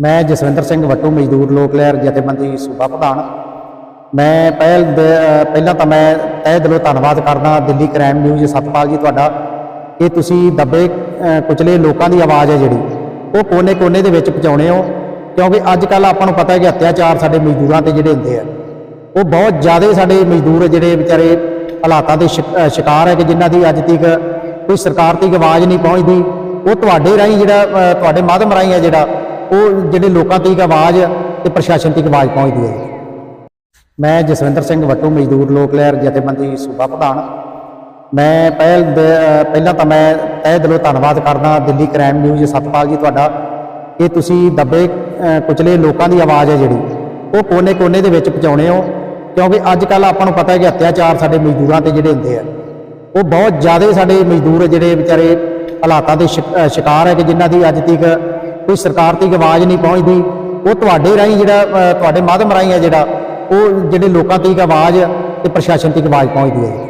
ਮੈਂ ਜਸਵਿੰਦਰ ਸਿੰਘ ਵੱਟੂ, ਮਜ਼ਦੂਰ ਲੋਕ ਲਹਿਰ ਜਥੇਬੰਦੀ ਸੂਬਾ ਪ੍ਰਧਾਨ। ਮੈਂ ਪਹਿਲ ਦੇ- ਪਹਿਲਾਂ ਤਾਂ ਮੈਂ ਤਹਿ ਦਿਲੋਂ ਧੰਨਵਾਦ ਕਰਦਾ ਦਿੱਲੀ ਕ੍ਰਾਈਮ ਨਿਊਜ਼ ਸਤਪਾਲ ਜੀ ਤੁਹਾਡਾ ਕਿ ਤੁਸੀਂ ਦੱਬੇ ਕੁਚਲੇ ਲੋਕਾਂ ਦੀ ਆਵਾਜ਼ ਹੈ ਜਿਹੜੀ, ਉਹ ਕੋਨੇ-ਕੋਨੇ ਦੇ ਵਿੱਚ ਪਹੁੰਚਾਉਣੇ ਹੋ, ਕਿਉਂਕਿ ਅੱਜ ਕੱਲ ਆਪਾਂ ਨੂੰ ਪਤਾ ਹੈ ਕਿ ਅਤਿਆਚਾਰ ਸਾਡੇ ਮਜ਼ਦੂਰਾਂ ਤੇ ਜਿਹੜੇ ਹੁੰਦੇ ਆ, ਉਹ ਬਹੁਤ ਜ਼ਿਆਦਾ ਸਾਡੇ ਮਜ਼ਦੂਰ ਜਿਹੜੇ ਵਿਚਾਰੇ ਹਾਲਾਤਾਂ ਦੇ ਸ਼ਿਕ- ਸ਼ਿਕਾਰ ਹੈ ਕਿ ਜਿਨ੍ਹਾਂ ਦੀ ਅੱਜ ਤੱਕ ਕੋਈ ਸਰਕਾਰ ਤੱਕ ਆਵਾਜ਼ ਨਹੀਂ ਪਹੁੰਚਦੀ, ਉਹ ਤੁਹਾਡੇ ਰਾਹੀਂ ਜਿਹੜਾ ਤੁਹਾਡੇ ਮਾਧਿਅਮ ਰਾਹੀਂ ਹੈ ਜਿਹੜਾ ਉਹ ਜਿਹੜੇ ਲੋਕਾਂ ਤੱਕ ਆਵਾਜ਼ ਤੇ ਪ੍ਰਸ਼ਾਸਨ ਤੱਕ ਆਵਾਜ਼ ਪਹੁੰਚਦੀ ਹੈ। ਮੈਂ ਜਸਵਿੰਦਰ ਸਿੰਘ ਵੱਟੂ, ਮਜ਼ਦੂਰ ਲੋਕ ਲਹਿਰ ਜਥੇਬੰਦੀ ਸੂਬਾ ਪ੍ਰਧਾਨ। ਮੈਂ ਪਹਿਲ ਪਹਿਲਾਂ ਤਾਂ ਮੈਂ ਤਹਿ ਦਿਲੋਂ ਧੰਨਵਾਦ ਕਰਦਾ ਦਿੱਲੀ ਕ੍ਰਾਈਮ ਨਿਊਜ਼ ਸਤਪਾਲ ਜੀ ਤੁਹਾਡਾ ਕਿ ਤੁਸੀਂ ਦੱਬੇ ਕੁਚਲੇ ਲੋਕਾਂ ਦੀ ਆਵਾਜ਼ ਹੈ ਜਿਹੜੀ, ਉਹ ਕੋਨੇ-ਕੋਨੇ ਦੇ ਵਿੱਚ ਪਹੁੰਚਾਉਣੇ ਹੋ। ਕਿਉਂਕਿ ਅੱਜ ਕੱਲ ਆਪਾਂ ਨੂੰ ਪਤਾ ਹੈ ਕਿ ਅਤਿਆਚਾਰ ਸਾਡੇ ਮਜ਼ਦੂਰਾਂ ਤੇ ਜਿਹੜੇ ਹੁੰਦੇ ਆ, ਉਹ ਬਹੁਤ ਜ਼ਿਆਦਾ ਸਾਡੇ ਮਜ਼ਦੂਰ ਜਿਹੜੇ ਵਿਚਾਰੇ ਹਾਲਾਤਾਂ ਦੇ ਸ਼ਿਕ- ਸ਼ਿਕਾਰ ਹੈ ਕਿ ਜਿਨ੍ਹਾਂ ਦੀ ਅੱਜ ਤੱਕ ਕੋਈ ਸਰਕਾਰ ਤੱਕ ਆਵਾਜ਼ ਨਹੀਂ ਪਹੁੰਚਦੀ, ਉਹ ਤੁਹਾਡੇ ਰਾਹੀਂ ਜਿਹੜਾ ਤੁਹਾਡੇ ਮਾਧਿਅਮ ਰਾਹੀਂ ਹੈ ਜਿਹੜਾ, ਉਹ ਜਿਹੜੇ ਲੋਕਾਂ ਤੱਕ ਆਵਾਜ਼ ਤੇ ਪ੍ਰਸ਼ਾਸਨ ਤੱਕ ਆਵਾਜ਼ ਪਹੁੰਚਦੀ ਹੈ।